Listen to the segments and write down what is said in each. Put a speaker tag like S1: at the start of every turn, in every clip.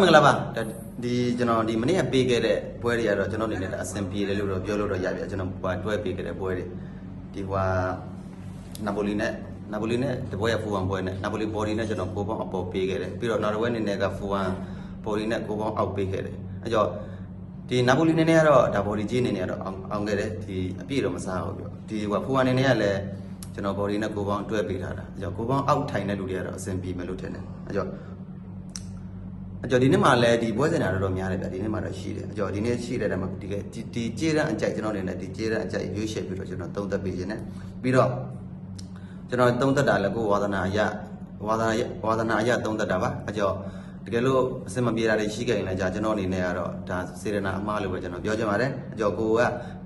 S1: မင်္ဂလာပါဒါဒီကျွန်တော်ဒီမနေ့ကပေးခဲ့တဲ့ပွဲတွေကတော့ကျွန်တော်အနေနဲ့ဒါအဆင်ပြေတယ်လို့တော့ပြောလို့တော့ရပြီကျွန်တော်ဟိုတွဲပေးခဲ့တဲ့ပွဲတွေဒီဟိုနာပိုလီနဲ့နာပိုလီနဲ့တပွဲရဖူဝမ်ပွဲနဲ့နာပိုလီဘော်ဒီနဲ့ကျွန်တော်ကိုပေါင်းအပေါ်ပေးခဲ့တယ်ပြီးတော့နောက်တစ်ပွဲအနေနဲ့ကဖူဝမ်ဘော်ဒီနဲ့ကိုပေါင်းအောက်ပေးခဲ့တယ်အဲကြောင့်ဒီနာပိုလီနေနဲ့ကတော့ဒါဘော်ဒီကြီးအနေနဲ့ကတော့အောင်အောင်ခဲ့တယ်ဒီအပြည့်တော့မစားဘူးပြောဒီဟိုဖူဝမ်အနေနဲ့ကလည်းကျွန်တော်ဘော်ဒီနဲ့ကိုပေါင်းတွဲပေးထားတာအဲကြောင့်ကိုပေါင်းအောက်ထိုင်တဲ့လူတွေကတော့အဆင်ပြေမယ်လို့ထင်တယ်အဲကြောင့် အကျော်ဒီနေ့မှလည်းဒီပွဲစင်တာတော်တော်များတယ်ဗျဒီနေ့မှတော့ရှိတယ်အကျော်ဒီနေ့ရှိတဲ့တည်းမှာဒီကဒီဒီကြေးရန်အကြိုက်ကျွန်တော်အနေနဲ့ဒီကြေးရန်အကြိုက်ရွေးချယ်ပြီးတော့ကျွန်တော်သုံးသက်ပေးခြင်းနဲ့ပြီးတော့ကျွန်တော်သုံးသက်တာလည်းကိုယ်ဝါသနာအရဝါသနာရဝါသနာအရသုံးသက်တာပါအကျော်တကယ်လို့အစင်မပြေတာတွေရှိခဲ့ရင်လည်းじゃကျွန်တော်အနေနဲ့ကတော့ဒါစေရနာအမှားလို့ပဲကျွန်တော်ပြောချင်ပါတယ်အကျော်ကိုက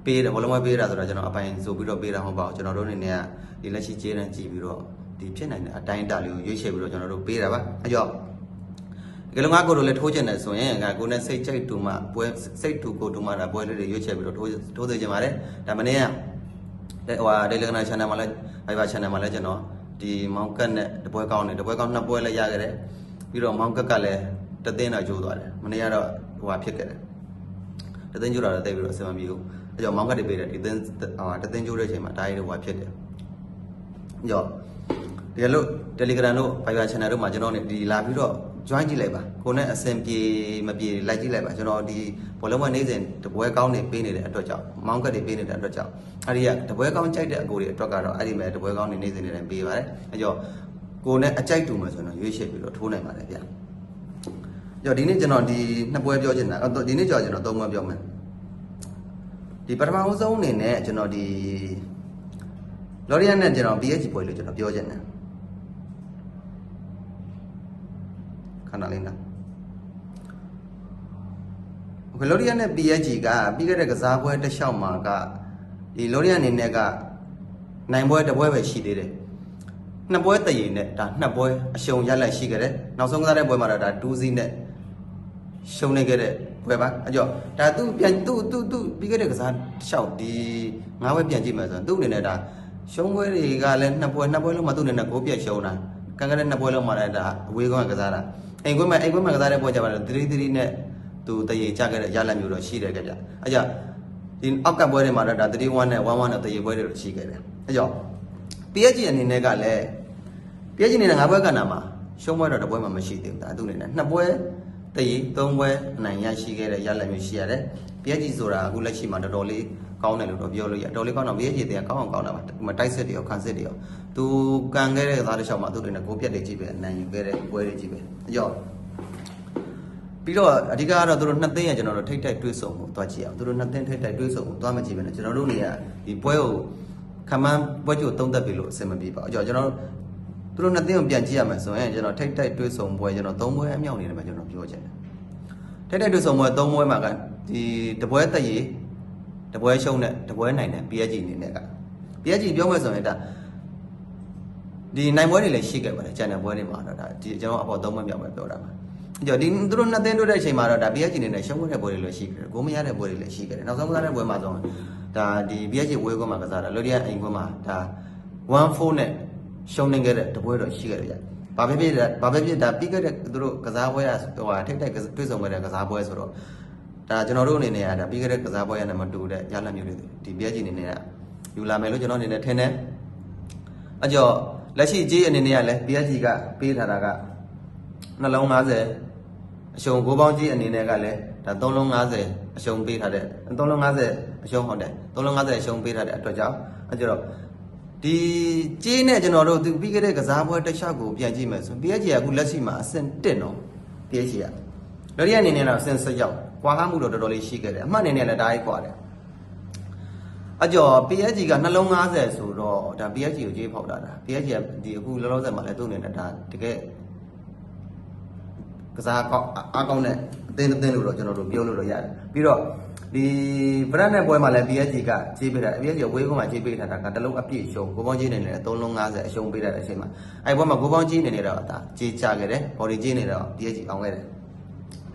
S1: ပေးတယ်ဘလုံးမပေးတာဆိုတော့ကျွန်တော်အပိုင်ဆိုပြီးတော့ပေးတာမဟုတ်ပါဘူးကျွန်တော်တို့အနေနဲ့ကဒီလက်ရှိကြေးရန်ကြည့်ပြီးတော့ဒီဖြစ်နိုင်တဲ့အတိုင်းအတာလေးကိုရွေးချယ်ပြီးတော့ကျွန်တော်တို့ပေးတာပါအကျော် ကလေးငါကိုတို့လည်းထိုးချင်တယ်ဆိုရင်ငါကိုနဲ့စိတ်ကြိုက်တူမှပွဲစိတ်တူကိုတူမှဒါပွဲလေးတွေရွေးချယ်ပြီးတော့ထိုးထိုးသေးချင်ပါတယ်ဒါမနေ့ကဟိုဟာဒေလကနာ channel မှာလည်း Viber channel မှာလည်းကျွန်တော်ဒီမောင်ကတ်နဲ့တပွဲကောင်းတယ်တပွဲကောင်းနှစ်ပွဲလည်းရခဲ့တယ်ပြီးတော့မောင်ကတ်ကလည်းတသိန်းတော့ကျိုးသွားတယ်မနေ့ကတော့ဟိုဟာဖြစ်ခဲ့တယ်တသိန်းကျိုးတာလည်းတိတ်ပြီးတော့အဆင်မပြေဘူးအဲကြောင့်မောင်ကတ်တွေပေးတယ်ဒီသိန်းဟိုဟာတသိန်းကျိုးတဲ့အချိန်မှာဒါရီတော့ဟိုဟာဖြစ်တယ်ကြောင့် တကယ်လို့ Telegram တို့ Viber Channel တို့မှာကျွန်တော်နေဒီလာပြီးတော့ join ကြည့်လိုက်ပါကိုနဲ့အဆင်ပြေမပြေလိုက်ကြည့်လိုက်ပါကျွန်တော်ဒီဘောလုံးမနေစဉ်တပွဲကောင်းနေပေးနေတဲ့အတွက်ကြောင့်မောင်းကတ်တွေပေးနေတဲ့အတွက်ကြောင့်အဲ့ဒီကတပွဲကောင်းကြိုက်တဲ့အကိုတွေအတွက်ကတော့အဲ့ဒီမဲ့တပွဲကောင်းနေနေစဉ်နေတိုင်းပေးပါတယ်အဲ့ကြောင့်ကိုနဲ့အကြိုက်တူမယ်ဆိုတော့ရွေးချယ်ပြီးတော့ထိုးနိုင်ပါတယ်ဗျာကြောင့်ဒီနေ့ကျွန်တော်ဒီနှစ်ပွဲပြောချင်တာအော်ဒီနေ့ကြောင့်ကျွန်တော်သုံးပွဲပြောမယ်ဒီပထမဦးဆုံးအနေနဲ့ကျွန်တော်ဒီလော်ရီယာနဲ့ကျွန်တော် PH ပွဲလို့ကျွန်တော်ပြောချင်တယ် ခဏလေးနားဂလိုရီယာနဲ့ PSG ကပြီးခဲ့တဲ့ကစားပွဲတစ်လျှောက်မှာကဒီလိုရီယာအနေနဲ့ကနိုင်ပွဲတစ်ပွဲပဲရှိသေးတယ်နှစ်ပွဲတရင်နဲ့ဒါနှစ်ပွဲအရှုံရလက်ရှိခဲ့တယ်နောက်ဆုံးကစားတဲ့ပွဲမှာတော့ဒါ2-0နဲ့ရှုံးနေခဲ့တဲ့ပွဲပါအကြောဒါသူ့ပြန်သူ့သူ့သူ့ပြီးခဲ့တဲ့ကစားတစ်လျှောက်ဒီငါးပွဲပြန်ကြည့်မယ်ဆိုရင်သူ့အနေနဲ့ဒါရှုံးပွဲတွေကလည်းနှစ်ပွဲနှစ်ပွဲလုံးမှာသူ့အနေနဲ့ကိုပြက်ရှုံးတာကံကတဲ့နှစ်ပွဲလုံးမှာလည်းဒါအဝေးကောင်းကစားတာ အိမ်ကွင်းမှာအိမ်ကွင်းမှာကစားတဲ့ပွဲကြပါတော့3 3နဲ့သူတရေကြခဲ့တဲ့ရလတ်မျိုးတော့ရှိတယ်ကြကြအဲကြောဒီအောက်ကပွဲတွေမှာတော့ဒါ3 1နဲ့1 1နဲ့တရေပွဲတွေတော့ရှိခဲ့တယ်အဲကြော PSG အနေနဲ့ကလည်း PSG အနေနဲ့ငါးပွဲကဏ္ဍမှာရှုံးပွဲတော့တစ်ပွဲမှမရှိသေးဘူးဒါသူ့အနေနဲ့နှစ်ပွဲတရေသုံးပွဲအနိုင်ရရှိခဲ့တဲ့ရလတ်မျိုးရှိရတယ် PSG ဆိုတာအခုလက်ရှိမှာတော်တော်လေး ကောင်းတယ်လို့တော့ပြောလို့ရတော်တော်လေးကောင်းတော့ PSG တွေကကောင်းအောင်ကောင်းတာပါဒီမှာတိုက်စစ်တွေရောခံစစ်တွေရောသူကန်ခဲ့တဲ့သားတစ်ချောင်းမှာသူ့တွေနဲ့ကိုပြက်တွေကြီးပဲအနိုင်ယူခဲ့တဲ့ပွဲတွေကြီးပဲအကြောပြီးတော့အဓိကကတော့သူတို့နှစ်သိန်းရကျွန်တော်တို့ထိတ်ထိုက်တွေးဆုံကိုတွားကြည့်အောင်သူတို့နှစ်သိန်းထိတ်ထိုက်တွေးဆုံကိုတွားမကြည့်ပဲနဲ့ကျွန်တော်တို့နေရဒီပွဲကိုခမန်းပွဲကြိုသုံးသက်ပြီလို့အဆင်မပြေပါဘူးအကြောကျွန်တော်သူတို့နှစ်သိန်းကိုပြန်ကြည့်ရမယ်ဆိုရင်ကျွန်တော်ထိတ်ထိုက်တွေးဆုံပွဲကျွန်တော်သုံးပွဲအမြောက်နေတယ်ပဲကျွန်တော်ပြောချင်တယ်ထိတ်ထိုက်တွေးဆုံပွဲသုံးပွဲမှာကဒီတပွဲသက်ရည် တပွဲရှုံးတဲ့တပွဲနိုင်တဲ့ PSG အနေနဲ့က PSG ပြောမယ်ဆိုရင်ဒါဒီနိုင်ပွဲတွေလည်းရှိခဲ့ပါတယ်ကျန်တဲ့ပွဲတွေမှာတော့ဒါဒီကျွန်တော်အပေါ်သုံးပွဲမြောက်ပဲပြောတာပါကြောဒီသူတို့နှစ်သိန်းတို့တဲ့အချိန်မှာတော့ဒါ PSG အနေနဲ့ရှုံးခဲ့တဲ့ပွဲတွေလည်းရှိခဲ့တယ်ကိုမရတဲ့ပွဲတွေလည်းရှိခဲ့တယ်နောက်ဆုံးကစားတဲ့ပွဲမှာဆိုရင်ဒါဒီ PSG ဝေးကွန်းမှာကစားတာလိုဒီယာအိမ်ကွန်းမှာဒါ1-4နဲ့ရှုံးနေခဲ့တဲ့တပွဲတော့ရှိခဲ့တယ်ဗျဘာပဲဖြစ်ဘာပဲဖြစ်ဒါပြီးခဲ့တဲ့သူတို့ကစားပွဲရဟိုဟာထိတ်တိုက်တွေ့ဆုံခဲ့တဲ့ကစားပွဲဆိုတော့ ဒါကျွန်တော်တို့အနေနဲ့ကဒါပြီးခဲ့တဲ့ကစားပွဲရနဲ့မတူတဲ့ရလဒ်မျိုးတွေဒီ PSG အနေနဲ့ကယူလာမယ်လို့ကျွန်တော်အနေနဲ့ထင်တယ်အကြောလက်ရှိကြီးအနေနဲ့ကလည်း PSG ကပေးထားတာကနှလုံး50အရှုံကိုပေါင်းကြီးအနေနဲ့ကလည်းဒါ3လုံး50အရှုံပေးထားတဲ့3လုံး50အရှုံဟုတ်တယ်3လုံး50အရှုံပေးထားတဲ့အတွက်ကြောင့်အဲကြတော့ဒီကြီးနဲ့ကျွန်တော်တို့သူပြီးခဲ့တဲ့ကစားပွဲတစ်လျှောက်ကိုပြန်ကြည့်မယ်ဆို PSG ကအခုလက်ရှိမှာအဆင့်1နော် PSG ကလော်ရီအနေနဲ့တော့အဆင့်7ရောက် ကွာဟမှုတော့တော်တော်လေးရှိခဲ့တယ်အမှတ်အနေနဲ့လည်းဒါကြီးကွာတယ်အကျော် PSG ကနှလုံး50ဆိုတော့ဒါ PSG ကိုကြေးဖောက်တာဒါ PSG ကဒီအခုလောလောဆယ်မှာလည်းသူ့အနေနဲ့ဒါတကယ်ကစားကောင်းအားကောင်းတဲ့အသင်းအသင်းလို့တော့ကျွန်တော်တို့ပြောလို့တော့ရတယ်ပြီးတော့ဒီဗရက်နဲ့ပွဲမှာလည်း PSG ကကြေးပေးတာ PSG ဝေးကုန်းမှာကြေးပေးထားတာကတလုံးအပြည့်ရှုံးကိုပေါင်းကြေးနေတယ်3လုံး50အရှုံးပေးတဲ့အချိန်မှာအဲ့ပွဲမှာကိုပေါင်းကြေးနေနေတော့ဒါကြေးချခဲ့တယ်ဘော်ဒီကြေးနေတော့ PSG အောင်ခဲ့တယ်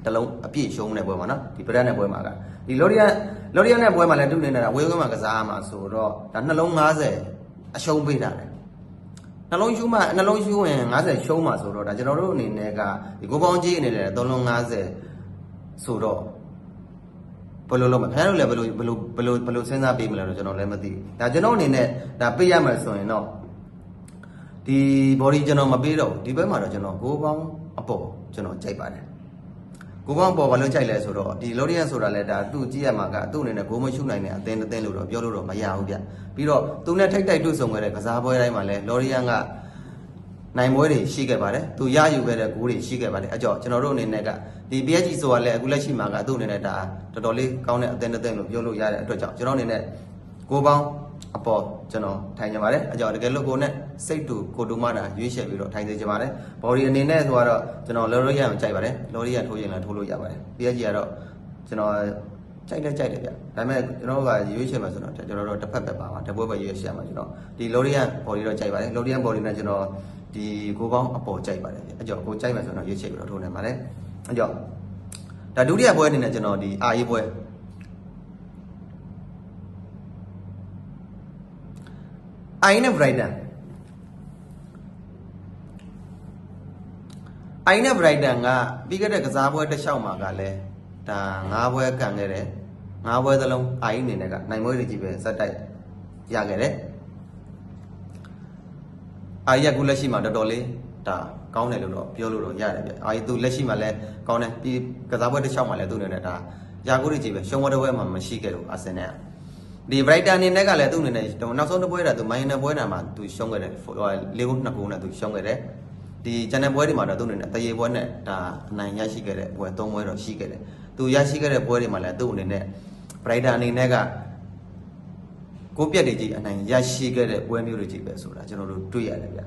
S1: တလုံးအပြည့်ရှုံးတဲ့ပွဲမှာနော်ဒီပရက်နဲ့ပွဲမှာကဒီလော်ရီယာလော်ရီယာနဲ့ပွဲမှာလည်းသူ့နေနေတာဝေးကွင်းမှာကစားမှာဆိုတော့ဒါနှလုံး90အရှုံးပေးတာတယ်နှနှလုံးရှူမှနှလုံးရှူရင်90ရှုံးမှာဆိုတော့ဒါကျွန်တော်တို့အနေနဲ့ကဒီကိုပေါင်းကြီးအနေနဲ့3လုံး50ဆိုတော့ဘယ်လိုလုပ်မလဲခင်ဗျားတို့လည်းဘယ်လိုဘယ်လိုဘယ်လိုဘယ်လိုစဉ်းစားပေးမလဲတော့ကျွန်တော်လည်းမသိဘူးဒါကျွန်တော်အနေနဲ့ဒါပေးရမယ်ဆိုရင်တော့ဒီ body ကျွန်တော်မပေးတော့ဘူးဒီဘက်မှာတော့ကျွန်တော်ကိုပေါင်းအပေါ်ကျွန်တော်ကြိုက်ပါတယ် ကိုကောင်းပေါ်ဘာလို့ကြိုက်လဲဆိုတော့ဒီလော်ရီယန်ဆိုတာလဲဒါသူ့ကြည့်ရမှာကသူ့အနေနဲ့ဂိုးမရှုနိုင်တဲ့အသင်းအသင်းလို့တော့ပြောလို့တော့မရဘူးဗျပြီးတော့သူနဲ့ထိတ်တိုက်တွေ့ဆုံခဲ့တဲ့ကစားပွဲတိုင်းမှာလဲလော်ရီယန်ကနိုင်ပွဲတွေရှိခဲ့ပါတယ်သူရယူခဲ့တဲ့ဂိုးတွေရှိခဲ့ပါတယ်အကြောကျွန်တော်တို့အနေနဲ့ကဒီ PSG ဆိုတာလဲအခုလက်ရှိမှာကသူ့အနေနဲ့ဒါတော်တော်လေးကောင်းတဲ့အသင်းအသင်းလို့ပြောလို့ရတဲ့အတွက်ကြောင့်ကျွန်တော်အနေနဲ့ကိုပေါင်း အပေါ်ကျွန်တော်ထိုင်ကြပါတယ်အကြောတကယ်လို့ကိုနဲ့စိတ်တူကိုတူမတာရွေးချယ်ပြီးတော့ထိုင်စေချင်ပါတယ်ဘော်ဒီအနေနဲ့ဆိုတော့ကျွန်တော်လော်ရီယန်ကိုကြိုက်ပါတယ်လော်ရီယန်ထိုးရင်လည်းထိုးလို့ရပါတယ် PSG ကတော့ကျွန်တော်ကြိုက်လဲကြိုက်တယ်ဗျဒါပေမဲ့ကျွန်တော်ကရွေးချယ်မှာဆိုတော့ကျွန်တော်တို့တစ်ဖက်ပဲပါပါတစ်ပွဲပဲရွေးချယ်မှာကျွန်တော်ဒီလော်ရီယန်ဘော်ဒီတော့ကြိုက်ပါတယ်လော်ရီယန်ဘော်ဒီနဲ့ကျွန်တော်ဒီကိုပေါင်းအပေါ်ကြိုက်ပါတယ်အကြောကိုကြိုက်မှာဆိုတော့ရွေးချယ်ပြီးတော့ထိုးနိုင်ပါတယ်အကြောဒါဒုတိယပွဲအနေနဲ့ကျွန်တော်ဒီအာရေးပွဲ အိုင်းနဲ့ Brighton အိုင်းနဲ့ Brighton ကပြီးခဲ့တဲ့ကစားပွဲတစ်လျှောက်မှာကလည်းဒါ၅ပွဲကန်ခဲ့တယ်၅ပွဲသလုံးအိုင်းအနေနဲ့ကနိုင်ပွဲတွေကြီးပဲဇက်တိုက်ရခဲ့တယ်အာရက်ကူလက်ရှိမှာတော်တော်လေးဒါကောင်းတယ်လို့တော့ပြောလို့တော့ရတယ်ဗျအာရီသူလက်ရှိမှာလည်းကောင်းတယ်ပြီးကစားပွဲတစ်လျှောက်မှာလည်းသူ့အနေနဲ့ဒါရာကူတွေကြီးပဲရှုံးပွဲတစ်ပွဲမှာမရှိခဲ့လို့အာဆင်နယ်က ဒီ Brighton အနေနဲ့ကလည်းသူ့အနေနဲ့နောက်ဆုံးတစ်ပွဲတာသူမိုင်းနယ်ပွဲတာမှာသူရှုံးခဲ့တယ်ဟိုလေးခုနှစ်ခုနဲ့သူရှုံးခဲ့တယ်ဒီဂျန်နယ်ပွဲတွေမှာတော့သူ့အနေနဲ့တရေပွဲနဲ့ဒါအနိုင်ရရှိခဲ့တဲ့ပွဲ၃ပွဲတော့ရှိခဲ့တယ်သူရရှိခဲ့တဲ့ပွဲတွေမှာလည်းသူ့အနေနဲ့ Brighton အနေနဲ့ကကိုပြက်တွေကြီးအနိုင်ရရှိခဲ့တဲ့ပွဲမျိုးတွေကြီးပဲဆိုတာကျွန်တော်တို့တွေ့ရတယ်ဗျ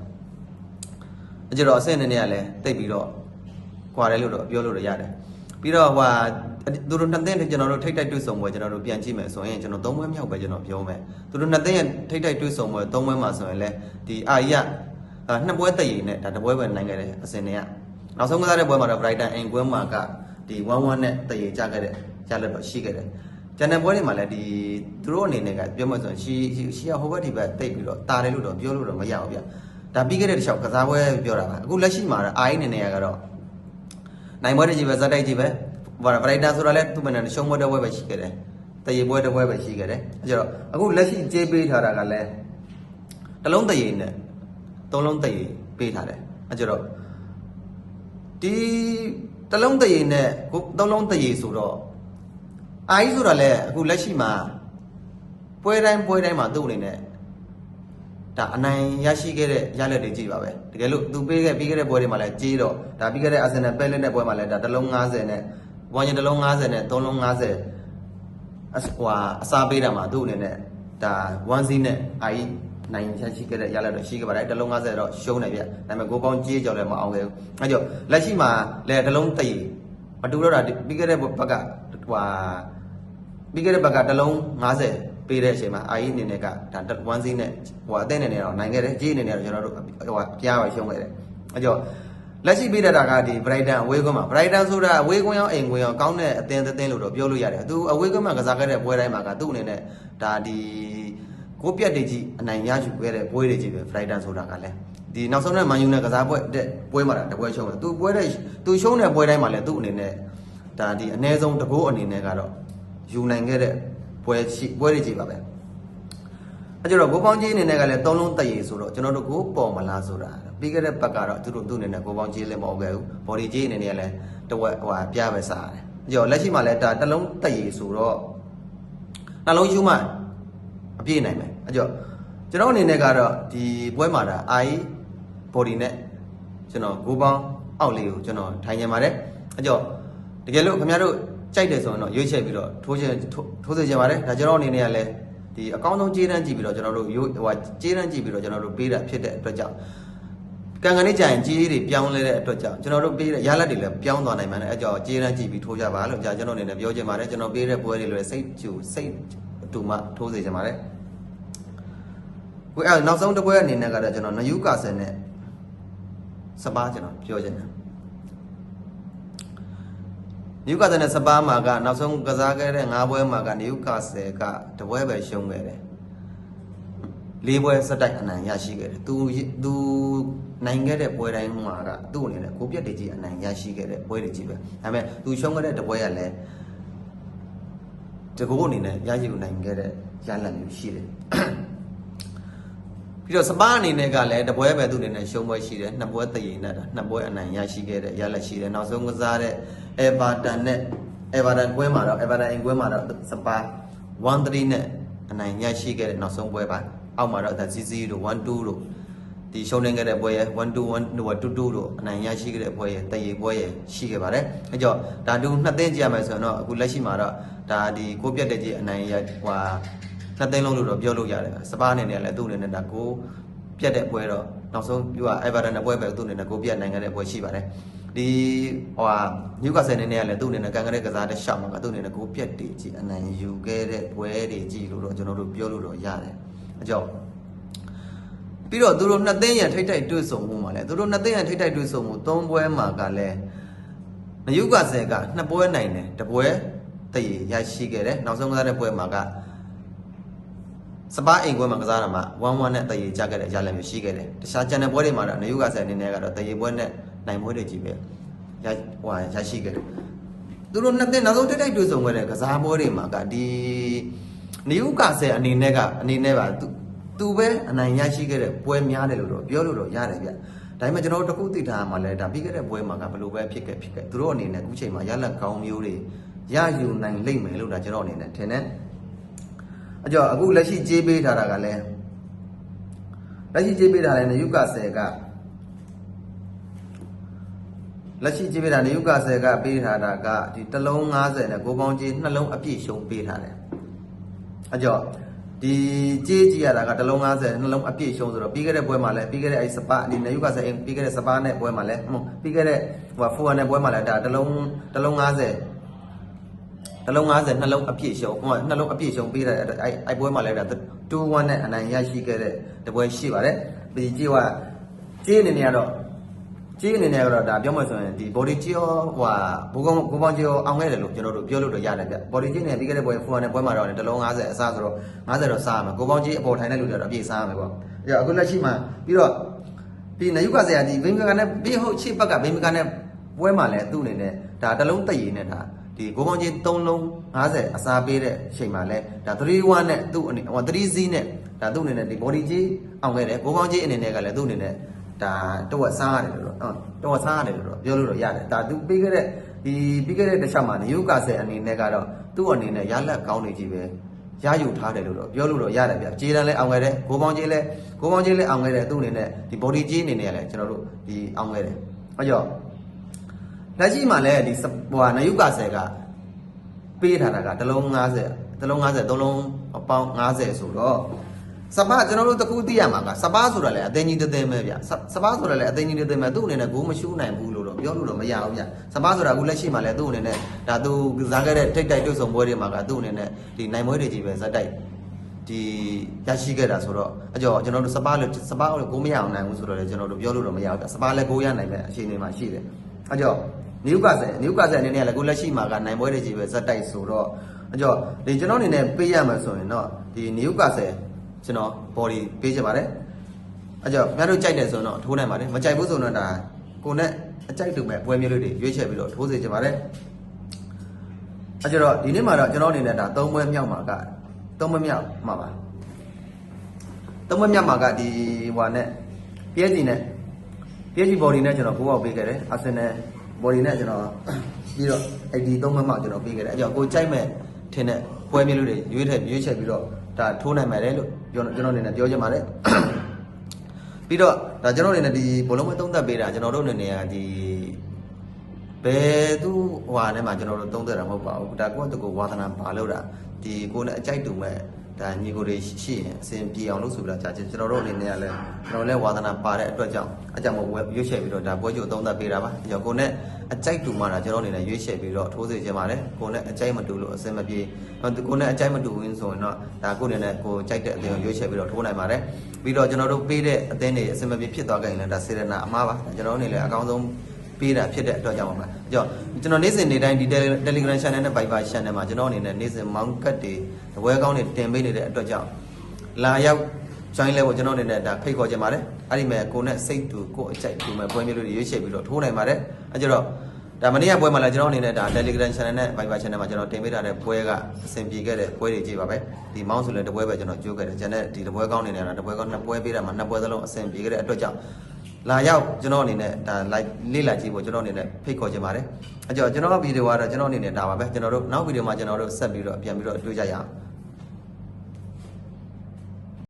S1: အကျတော့အဆင့်အနေနဲ့ကလည်းတိတ်ပြီးတော့ကွာတယ်လို့တော့ပြောလို့ရရတယ် ပြီးတော့ဟိုသူတို့နှစ်သိန်းကျွန်တော်တို့ထိတ်တိုက်တွေ့ဆုံပွဲကျွန်တော်တို့ပြန်ကြည့်မယ်ဆိုရင်ကျွန်တော်သုံးပွဲမြောက်ပဲကျွန်တော်ပြောမယ်သူတို့နှစ်သိန်းထိတ်တိုက်တွေ့ဆုံပွဲသုံးပွဲမှာဆိုရင်လည်းဒီအာရီကနှစ်ပွဲတက်ရည်နဲ့ဒါတစ်ပွဲပဲနိုင်ခဲ့တယ်အစင်တွေကနောက်ဆုံးကစားတဲ့ပွဲမှာတော့ Brighton အင်ကွင်းမှာကဒီ1-1နဲ့တက်ရည်ကြခဲ့တဲ့ရလက်တော့ရှိခဲ့တယ်ကျန်တဲ့ပွဲတွေမှာလည်းဒီသူတို့အနေနဲ့ကပြောမှဆိုရင်ရှီရှီဟိုဘက်ဒီဘက်တိတ်ပြီးတော့တာတယ်လို့တော့ပြောလို့တော့မရဘူးဗျဒါပြီးခဲ့တဲ့တစ်ချောက်ကစားပွဲပြောတာပါအခုလက်ရှိမှာတော့အာရီအနေနဲ့ကတော့ နိုင်ပွဲတွေကြီးပဲဇက်တိုက်ကြီးပဲဘာလဲ Brighton ဆိုတာလဲသူ့မနဲ့ရှုံးပွဲတစ်ပွဲပဲရှိခဲ့တယ်တရေပွဲတစ်ပွဲပဲရှိခဲ့တယ်အဲကျတော့အခုလက်ရှိကြေးပေးထားတာကလည်းတစ်လုံးတရေနဲ့သုံးလုံးတရေပေးထားတယ်အဲကျတော့ဒီတစ်လုံးတရေနဲ့ကိုသုံးလုံးတရေဆိုတော့အာကြီးဆိုတာလဲအခုလက်ရှိမှာပွဲတိုင်းပွဲတိုင်းမှာသူ့အနေနဲ့ ဒါအနိုင်ရရှိခဲ့တဲ့ရလက်တွေကြည့်ပါပဲတကယ်လို့သူပေးခဲ့ပြီးခဲ့တဲ့ပွဲတွေမှာလည်းကြေးတော့ဒါပြီးခဲ့တဲ့အာဆင်နယ်ပဲလက်တဲ့ပွဲမှာလည်းဒါတစ်လုံး90နဲ့ဝိုင်းရင်တစ်လုံး90နဲ့သုံးလုံး90အစဟွာအစားပေးတာမှာသူ့အနေနဲ့ဒါ1 0နဲ့အာကြီးနိုင်ရရှိခဲ့တဲ့ရလက်တော့ရှိခဲ့ပါတယ်တစ်လုံး90တော့ရှုံးနေပြဒါပေမဲ့ကိုပေါင်းကြေးကြော်လည်းမအောင်ခဲ့ဘူးအဲကြောင့်လက်ရှိမှာလည်းတစ်လုံးတည်မတူတော့တာပြီးခဲ့တဲ့ဘက်ကဟွာပြီးခဲ့တဲ့ဘက်ကတစ်လုံး90 ပေးတဲ့အချိန်မှာအာကြီးအနေနဲ့ကဒါ1 0နဲ့ဟိုအသက်အနေနဲ့တော့နိုင်ခဲ့တယ်ကြေးအနေနဲ့တော့ကျွန်တော်တို့ဟိုပြားပါရှုံးခဲ့တယ်အဲကြောင့်လက်ရှိပေးတတ်တာကဒီ Brighton အဝေးကွင်းမှာ Brighton ဆိုတာအဝေးကွင်းရောအိမ်ကွင်းရောကောင်းတဲ့အသင်းသင်းလို့တော့ပြောလို့ရတယ်သူအဝေးကွင်းမှာကစားခဲ့တဲ့ပွဲတိုင်းမှာကသူ့အနေနဲ့ဒါဒီကိုပြက်တွေကြီးအနိုင်ရယူခဲ့တဲ့ပွဲတွေကြီးပဲ Brighton ဆိုတာကလည်းဒီနောက်ဆုံးတဲ့ Man U နဲ့ကစားပွဲတဲ့ပွဲမှာတပွဲရှုံးတယ်သူပွဲတဲ့သူရှုံးတဲ့ပွဲတိုင်းမှာလည်းသူ့အနေနဲ့ဒါဒီအ ਨੇ ဆုံးတကိုးအနေနဲ့ကတော့ယူနိုင်ခဲ့တဲ့ ပွဲရှိပွဲတွေကြီးပါပဲအဲကြတော့ကိုပေါင်းကြီးအနေနဲ့ကလည်းသုံးလုံးတရေဆိုတော့ကျွန်တော်တို့ကိုပေါ်မလားဆိုတာပြီးခဲ့တဲ့ဘက်ကတော့သူတို့သူ့အနေနဲ့ကိုပေါင်းကြီးလည်းမဟုတ်ခဲ့ဘူးဘော်ဒီကြီးအနေနဲ့လည်းတဝက်ဟိုပြပဲစားတယ်အဲကြောလက်ရှိမှာလည်းဒါတစ်လုံးတရေဆိုတော့နှလုံးယူမှအပြည့်နိုင်မယ်အဲကြောကျွန်တော်အနေနဲ့ကတော့ဒီပွဲမှာဒါအာီဘော်ဒီနဲ့ကျွန်တော်ကိုပေါင်းအောက်လေးကိုကျွန်တော်ထိုင်နေပါတယ်အဲကြောတကယ်လို့ခင်ဗျားတို့ ကြိုက်တယ်ဆိုရင်တော့ရွေးချယ်ပြီးတော့ထိုးချင်ထိုးစေချင်ပါတယ်ဒါကျွန်တော်အနေနဲ့ကလည်းဒီအကောင်းဆုံးကြေးတန်းကြည့်ပြီးတော့ကျွန်တော်တို့ဟိုကြေးတန်းကြည့်ပြီးတော့ကျွန်တော်တို့ပေးတာဖြစ်တဲ့အတွက်ကြောင့်ကံကနေကြာရင်ကြေးတွေပြောင်းလဲတဲ့အတွက်ကြောင့်ကျွန်တော်တို့ပေးတဲ့ရလဒ်တွေလည်းပြောင်းသွားနိုင်ပါတယ်အဲကြောင့်ကြေးတန်းကြည့်ပြီးထိုးကြပါလို့ကြာကျွန်တော်အနေနဲ့ပြောချင်ပါတယ်ကျွန်တော်ပေးတဲ့ပွဲတွေလည်းစိတ်ကျူစိတ်အတူမှထိုးစေချင်ပါတယ်ကိုအဲနောက်ဆုံးတစ်ပွဲအနေနဲ့ကတော့ကျွန်တော်နယူကာဆယ်နဲ့စပါးကျွန်တော်ပြောချင်တယ် နယူကာဆယ်နဲ့စပါးမှာကနောက်ဆုံးကစားခဲ့တဲ့၅ပွဲမှာကနယူကာဆယ်ကတပွဲပဲရှုံးခဲ့တယ်လေးပွဲစက်တိုက်အနိုင်ရရှိခဲ့တယ်သူသူနိုင်ခဲ့တဲ့ပွဲတိုင်းမှာကသူ့အနေနဲ့ကိုပြက်တွေကြီးအနိုင်ရရှိခဲ့တဲ့ပွဲတွေကြီးပဲဒါပေမဲ့သူရှုံးခဲ့တဲ့တပွဲကလည်းတကူအနေနဲ့ရရှိနိုင်ခဲ့တဲ့ရလဒ်မျိုးရှိတယ် ပြီးတော့စပါးအနေနဲ့ကလည်းတပွဲပဲသူ့အနေနဲ့ရှုံးပွဲရှိတယ်နှစ်ပွဲတည်ရင်နဲ့တာနှစ်ပွဲအနိုင်ရရှိခဲ့တဲ့ရလက်ရှိတယ်နောက်ဆုံးကစားတဲ့အေဗာတန်နဲ့အေဗာတန်ကွဲမှာတော့အေဗာတန်အိမ်ကွဲမှာတော့စပါး1-3နဲ့အနိုင်ရရှိခဲ့တဲ့နောက်ဆုံးပွဲပါအောက်မှာတော့ဒါ0-0တို့1-2တို့ဒီရှုံးနေခဲ့တဲ့ပွဲရဲ့1-2 1-2တို့အနိုင်ရရှိခဲ့တဲ့ပွဲရဲ့တည်ရပွဲရဲ့ရှိခဲ့ပါတယ်အဲကြောင့်ဒါတူနှစ်သိန်းကြည့်ရမယ်ဆိုရင်တော့အခုလက်ရှိမှာတော့ဒါဒီကိုပြတ်တဲ့ကြီးအနိုင်ရဟွာ နှစ်သိန်းလုံးလို့တော့ပြောလို့ရတယ်စပါးအနေနဲ့လည်းသူ့အနေနဲ့ဒါကိုပြတ်တဲ့ပွဲတော့နောက်ဆုံးပြောရအေဗာတန်တဲ့ပွဲပဲသူ့အနေနဲ့ကိုပြတ်နိုင်ငံတဲ့ပွဲရှိပါတယ်ဒီဟိုဟာနျူကာဆယ်အနေနဲ့ကလည်းသူ့အနေနဲ့ကန်ကတဲ့ကစားတဲ့ရှောက်မှာကသူ့အနေနဲ့ကိုပြတ်တည်ကြည့်အနိုင်ယူခဲ့တဲ့ပွဲတွေကြည့်လို့တော့ကျွန်တော်တို့ပြောလို့တော့ရတယ်အကြောင်းပြီးတော့သူတို့နှစ်သိန်းရန်ထိတ်ထိုက်တွေ့ဆုံမှုမှာလည်းသူတို့နှစ်သိန်းရန်ထိတ်ထိုက်တွေ့ဆုံမှုသုံးပွဲမှာကလည်းနယုကဆယ်ကနှစ်ပွဲနိုင်တယ်တပွဲတည်ရရှိခဲ့တယ်နောက်ဆုံးကစားတဲ့ပွဲမှာက စပါးအိမ်ကွဲမှာကစားတာမှာ1-1နဲ့တရေကြခဲ့တဲ့ရလဒ်မျိုးရှိခဲ့တယ်တခြားကျန်တဲ့ပွဲတွေမှာတော့နယူကာဆယ်အနေနဲ့ကတော့တရေပွဲနဲ့နိုင်ပွဲတွေကြီးပဲရဟိုရရှိခဲ့တယ်သူတို့နှစ်သိန်းနောက်ဆုံးတိုက်တိုက်တွေ့ဆုံခဲ့တဲ့ကစားပွဲတွေမှာကဒီနယူကာဆယ်အနေနဲ့ကအနေနဲ့ပါသူသူပဲအနိုင်ရရှိခဲ့တဲ့ပွဲများတယ်လို့တော့ပြောလို့တော့ရတယ်ဗျဒါပေမဲ့ကျွန်တော်တို့တခုသိထားမှလည်းဒါပြီးခဲ့တဲ့ပွဲမှာကဘယ်လိုပဲဖြစ်ခဲ့ဖြစ်ခဲ့သူတို့အနေနဲ့အခုချိန်မှာရလက်ကောင်းမျိုးတွေရယူနိုင်လိမ့်မယ်လို့ဒါကျွန်တော်အနေနဲ့ထင်တယ် အကြောအခုလက်ရှိကြေးပေးထားတာကလည်းလက်ရှိကြေးပေးထားတဲ့နယုကဆယ်ကလက်ရှိကြေးပေးတာနယုကဆယ်ကပေးထားတာကဒီတစ်လုံး90နဲ့ကိုပေါင်းကြေးနှလုံးအပြည့်ရှုံပေးထားတယ်အကြောဒီကြေးကြည့်ရတာကတစ်လုံး90နှလုံးအပြည့်ရှုံဆိုတော့ပြီးခဲ့တဲ့ပွဲမှာလည်းပြီးခဲ့တဲ့အဲစပါဒီနယုကဆယ်အိမ်ပြီးခဲ့တဲ့စပါနဲ့ပွဲမှာလည်းဟိုပြီးခဲ့တဲ့ဟိုဖူဝါနဲ့ပွဲမှာလည်းဒါတစ်လုံးတစ်လုံး90 နှလုံး90နှလုံးအပြည့်ရှုံဟိုနှလုံးအပြည့်ရှုံပေးတဲ့အဲအဲပွဲမှာလည်းဒါ2-1နဲ့အနိုင်ရရှိခဲ့တဲ့တပွဲရှိပါတယ်ဒီကြည့်ကကြေးအနေနဲ့ကတော့ကြေးအနေနဲ့ကတော့ဒါပြောမှဆိုရင်ဒီ body ကြေးရောဟိုဟာဘူကောင်ဘူပေါင်းကြေးရောအောင်ခဲ့တယ်လို့ကျွန်တော်တို့ပြောလို့တော့ရတယ်ဗျ body ကြေးနဲ့ပြီးခဲ့တဲ့ပွဲဖူနဲ့ပွဲမှာတော့တလုံး90အစားဆိုတော့90တော့စားရမှာကိုပေါင်းကြေးအပေါ်ထိုင်တဲ့လူတွေတော့အပြည့်စားရမယ်ပေါ့အဲ့တော့အခုလက်ရှိမှာပြီးတော့ဒီနယူကာဆယ်ကဒီဘင်မီကာနဲ့ပြီးဟုတ်ချစ်ဘက်ကဘင်မီကာနဲ့ပွဲမှာလည်းသူ့အနေနဲ့ဒါတလုံးတည်ရည်နဲ့ဒါ ဒီကိုပေါင်းချင်း3လုံး50အစားပေးတဲ့ချိန်မှာလဲဒါ3-1နဲ့သူ့အနေဟို3-0နဲ့ဒါသူ့အနေနဲ့ဒီ body ကြီးအောင်ခဲ့တယ်ကိုပေါင်းချင်းအနေနဲ့ကလည်းသူ့အနေနဲ့ဒါတော့ဝက်စားရတယ်လို့တော့တော့ဝက်စားရတယ်လို့တော့ပြောလို့တော့ရတယ်ဒါသူပေးခဲ့တဲ့ဒီပြီးခဲ့တဲ့တစ်ချက်မှာနယူကာဆယ်အနေနဲ့ကတော့သူ့အနေနဲ့ရလက်ကောင်းနေကြီးပဲရယူထားတယ်လို့တော့ပြောလို့တော့ရတယ်ဗျခြေတန်းလဲအောင်ခဲ့တယ်ကိုပေါင်းချင်းလဲကိုပေါင်းချင်းလဲအောင်ခဲ့တယ်သူ့အနေနဲ့ဒီ body ကြီးအနေနဲ့လည်းကျွန်တော်တို့ဒီအောင်ခဲ့တယ်အဲ့ကြောင့် လက်ရှိမှာလည်းဒီဟိုဟာနယူကာဆယ်ကပေးထားတာကတစ်လုံး90တစ်လုံး90သုံးလုံးပေါင်း90ဆိုတော့စပားကျွန်တော်တို့တခုသိရမှာကစပားဆိုတာလည်းအသိကြီးတစ်သိမ်းပဲဗျစပားဆိုတာလည်းအသိကြီးတစ်သိမ်းပဲသူ့အနေနဲ့ကိုမရှူးနိုင်ဘူးလို့တော့ပြောလို့တော့မရဘူးဗျစပားဆိုတာအခုလက်ရှိမှာလည်းသူ့အနေနဲ့ဒါသူကစားခဲ့တဲ့ထိတ်တိုက်တွတ်ဆုံပွဲတွေမှာကသူ့အနေနဲ့ဒီနိုင်ပွဲတွေကြီးပဲဇက်တိုက်ဒီရရှိခဲ့တာဆိုတော့အကြောကျွန်တော်တို့စပားလည်းစပားလည်းကိုမရအောင်နိုင်ဘူးဆိုတော့လည်းကျွန်တော်တို့ပြောလို့တော့မရဘူးဗျစပားလည်းကိုရနိုင်တဲ့အခြေအနေမှာရှိတယ်အကြော နယူကာဆယ်နယူကာဆယ်အနေနဲ့လည်းကိုလက်ရှိမှာကနိုင်ပွဲတွေကြီးပဲဇက်တိုက်ဆိုတော့အကြောဒီကျွန်တော်အနေနဲ့ပေးရမှာဆိုရင်တော့ဒီနယူကာဆယ်ကျွန်တော် body ပေးချင်ပါတယ်အကြောခင်ဗျားတို့ကြိုက်တယ်ဆိုတော့ထိုးနိုင်ပါတယ်မကြိုက်ဘူးဆိုတော့ဒါကိုနဲ့အကြိုက်တူမဲ့ပွဲမျိုးလေးတွေရွေးချယ်ပြီးတော့ထိုးစေချင်ပါတယ်အကြောတော့ဒီနေ့မှာတော့ကျွန်တော်အနေနဲ့ဒါ၃ပွဲမြောက်မှာက၃ပွဲမြောက်မှာပါ၃ပွဲမြောက်မှာကဒီဟိုနဲ့ PSG နဲ့ PSG body နဲ့ကျွန်တော်ကိုယ့်အောက်ပေးခဲ့တယ် Arsenal body နဲ့ကျွန်တော်ပြီးတော့အဲ့ဒီသုံးမမကျွန်တော်ပေးခဲ့တယ်အဲ့ကြောင့်ကိုကြိုက်မဲ့ထင်တဲ့ပွဲမျိုးလေးတွေရွေးထည့်ရွေးချက်ပြီးတော့ဒါထိုးနိုင်မယ်လေလို့ကျွန်တော်ကျွန်တော်အနေနဲ့ပြောချင်ပါတယ်ပြီးတော့ဒါကျွန်တော်အနေနဲ့ဒီဘလုံးမသုံးသက်ပေးတာကျွန်တော်တို့အနေနဲ့ကဒီဘယ်သူဟွာနဲ့မှကျွန်တော်တို့သုံးသက်တာမဟုတ်ပါဘူးဒါကိုယ့်အတကူဝါသနာပါလို့တာဒီကိုယ်နဲ့အကြိုက်တူမဲ့ ဒါညီကိုတွေရှိရင်အစဉ်ပြေအောင်လို့ဆိုပြီးတော့ကြာချင်းကျွန်တော်တို့အနေနဲ့ကလည်းကျွန်တော်လည်းဝါသနာပါတဲ့အတွက်ကြောင့်အကြောင်းမို့ရွေးချယ်ပြီးတော့ဒါပွဲချုပ်သုံးသက်ပေးတာပါအဲကြောင့်ကိုယ်နဲ့အကြိုက်တူမှတာကျွန်တော်အနေနဲ့ရွေးချယ်ပြီးတော့ထိုးစေချင်ပါတယ်ကိုယ်နဲ့အကြိုက်မတူလို့အစင်မပြေကိုယ်နဲ့အကြိုက်မတူဘူးဆိုရင်တော့ဒါကိုယ်အနေနဲ့ကိုယ်ကြိုက်တဲ့အသင်းကိုရွေးချယ်ပြီးတော့ထိုးနိုင်ပါတယ်ပြီးတော့ကျွန်တော်တို့ပေးတဲ့အသင်းတွေအစင်မပြေဖြစ်သွားကြရင်လည်းဒါစေရနာအမှားပါကျွန်တော်အနေနဲ့အကောင်းဆုံးပေးတာဖြစ်တဲ့အတွက်ကြောင့်ပါပဲ။ကြောင့်ကျွန်တော်နေ့စဉ်နေ့တိုင်းဒီ Telegram Channel နဲ့ Viber Channel မှာကျွန်တော်အနေနဲ့နေ့စဉ်မောင်းကတ် တွေတပွဲကောင်းတွေတင်ပေးနေတဲ့အတွက်ကြောင့်လာရောက် join လဲကိုကျွန်တော်အနေနဲ့ဒါဖိတ်ခေါ်ချင်ပါတယ်အဲ့ဒီမဲ့ကိုနဲ့စိတ်တူကိုအကြိုက်တူမဲ့ပွဲမျိုးလေးတွေရွေးချယ်ပြီးတော့ထိုးနိုင်ပါတယ်အဲ့ကြတော့ဒါမနေ့ကပွဲမှာလည်းကျွန်တော်အနေနဲ့ဒါ Telegram channel နဲ့ Viber channel မှာကျွန်တော်တင်ပေးထားတဲ့ပွဲကအဆင်ပြေခဲ့တဲ့ပွဲတွေကြည့်ပါပဲဒီမောင်းဆိုလည်းတစ်ပွဲပဲကျွန်တော်ကြိုးခဲ့တယ်ကျန်တဲ့ဒီတစ်ပွဲကောင်းနေနေတာတစ်ပွဲကောင်းနှစ်ပွဲပေးတာမှာနှစ်ပွဲသလုံးအဆင်ပြေခဲ့တဲ့အတွက်ကြောင့်လာရောက်ကျွန်တော်အနေနဲ့ဒါ like လေးလာကြည့်ဖို့ကျွန်တော်အနေနဲ့ဖိတ်ခေါ်ချင်ပါတယ်အဲ့ကြောင့်ကျွန်တော်ဗီဒီယိုကတော့ကျွန်တော်အနေနဲ့ဒါပါပဲကျွန်တော်တို့နောက်ဗီဒီယိုမှာကျွန်တော်တို့ဆက်ပြီးတော့ပြန်ပြီးတော့တွေ့ကြရအောင်